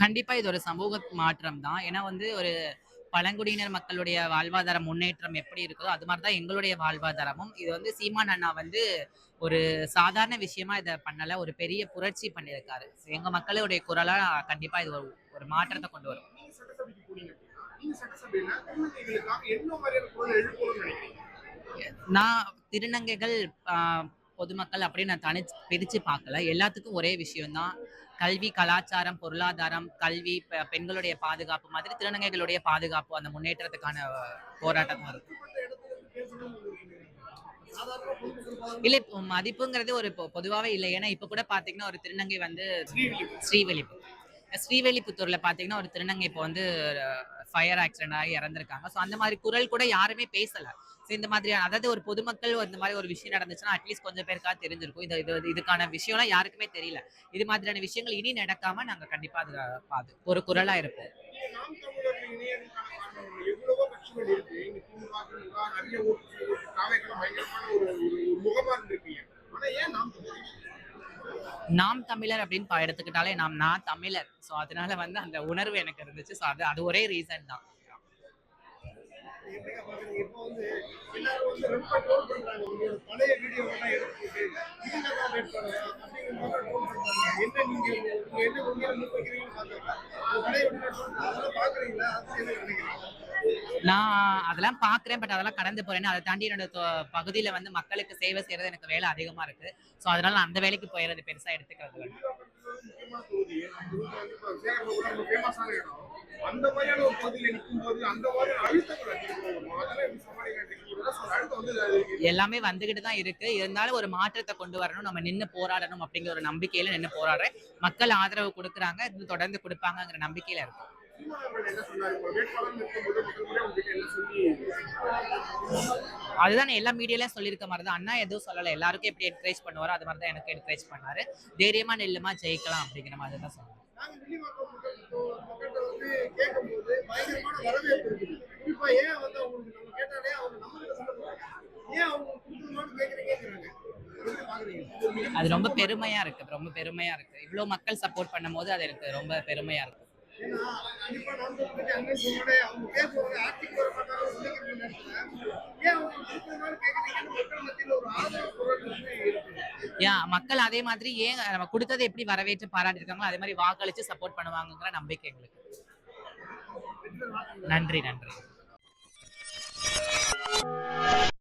கண்டிப்பா இது ஒரு சமூக மாற்றம் தான் ஏன்னா வந்து ஒரு பழங்குடியினர் மக்களுடைய வாழ்வாதார முன்னேற்றம் எப்படி இருக்குதோ அது மாதிரி தான் எங்களுடைய வாழ்வாதாரமும். இது வந்து சீமான் அண்ணா வந்து ஒரு சாதாரண விஷயமா இதை பண்ணல ஒரு பெரிய புரட்சி பண்ணியிருக்காரு. எங்க மக்களுடைய குரலா கண்டிப்பா இது ஒரு ஒரு மாற்றத்தை கொண்டு வரும். நான் திருநங்கைகள் பொதுமக்கள் அப்படின்னு நான் தனி பிரிச்சு பார்க்கல. எல்லாத்துக்கும் ஒரே விஷயம்தான். கல்வி கலாச்சாரம் பொருளாதாரம் கல்வி பெண்களுடைய பாதுகாப்பு மாதிரி திருநங்கைகளுடைய பாதுகாப்பு அந்த முன்னேற்றத்துக்கான போராட்டம் தான் இருக்கும் இல்ல இப்போ மதிப்புங்கிறது ஒரு பொ- பொதுவாவே இல்லை. ஏன்னா இப்ப கூட பாத்தீங்கன்னா ஒரு திருநங்கை வந்து ஸ்ரீவில்லிபுத்தூர். ஸ்ரீவெளிபுத்தூர் பாத்தீங்கன்னா ஒரு திருநங்கை இப்போ வந்து ஃபயர் ஆக்சிடென்ட் ஆகி இறந்திருக்காங்க. ஸோ அந்த மாதிரி குரல் கூட யாருமே பேசல. ஸோ இந்த மாதிரியான அதாவது ஒரு பொதுமக்கள் இந்த மாதிரி ஒரு விஷயம் நடந்துச்சுன்னா அட்லீஸ்ட் கொஞ்சம் பேருக்காக தெரிஞ்சிருக்கும். இது இது இதுக்கான விஷயம்லாம் யாருக்குமே தெரியல. இது மாதிரியான விஷயங்கள் இனி நடக்காம நாங்க கண்டிப்பா அது பாது ஒரு குரலா இருப்போம். நீங்க நாம் தமிழர் அப்படின்னு பா- எடுத்துக்கிட்டாலே நாம் நான் தமிழர். ஸோ அதனால வந்து அந்த உணர்வு எனக்கு இருந்துச்சு. ஸோ அது அது ஒரே ரீசன் தான். பழைய வீடியோ நான் அதெல்லாம் பாக்குறேன் பட் அதெல்லாம் கடந்து போறேன் அதை தாண்டி என்னோட பகுதியில வந்து மக்களுக்கு சேவை செய்யறது எனக்கு வேலை அதிகமா இருக்கு. ஸோ அதனால நான் அந்த வேலைக்கு போயிடுறது பெருசா எடுத்துக்கிறது அந்த மாதிரியான ஒரு பகுதியில் நிற்கும்போது அந்த மாதிரி அழுத்தங்கள் அதிகமாக அதெல்லாம் எப்படி சமாளிக்கிறீங்க ஒரு அழுத்தம் வந்து அது எல்லாமே வந்துகிட்டு தான் இருக்கு. இருந்தாலும் ஒரு மாற்றத்தை கொண்டு வரணும் நம்ம நின்று போராடணும் அப்படிங்கிற ஒரு நம்பிக்கையில நின்று போராடுறேன் மக்கள் ஆதரவு கொடுக்குறாங்க இது தொடர்ந்து கொடுப்பாங்கங்கிற நம்பிக்கையில இருக்கும் அதுதான் எல்லா மீடியாலையும் சொல்லியிருக்க மாதிரி தான் அண்ணா எதுவும் சொல்லலை. எல்லாருக்கும் எப்படி என்கரேஜ் பண்ணுவாரோ அது மாதிரி தான் எனக்கு என்கரேஜ் பண்ணாரு. தைரியமா நெல்லுமா ஜெயிக்கலாம் அப்படிங்கிற மாதிரி தான் சொன்னாங்க கேட்கும்போது பயங்கரமான வரவேற்பு இருக்குது. ஏன் வந்து நம்ம கேட்டாலே அவங்க நம்ம கிட்ட சொல்லுறாங்க ஏன் அவங்க கொடுக்கணுமான்னு கேட்குறீங்கிறாங்க எப்படி பாக்குறீங்க அது ரொம்ப பெருமையா இருக்கு ரொம்ப பெருமையா இருக்கு. இவ்வளவு மக்கள் சப்போர்ட் பண்ணும்போது அது எனக்கு ரொம்ப பெருமையா இருக்கு. யா மக்கள் மக்கள் அதே மாதிரி ஏன் நம்ம கொடுத்ததை எப்படி வரவேற்று பாராட்டி இருக்காங்களோ அதே மாதிரி வாக்களிச்சு சப்போர்ட் பண்ணுவாங்கங்கிற நம்பிக்கை எங்களுக்கு. நன்றி நன்றி.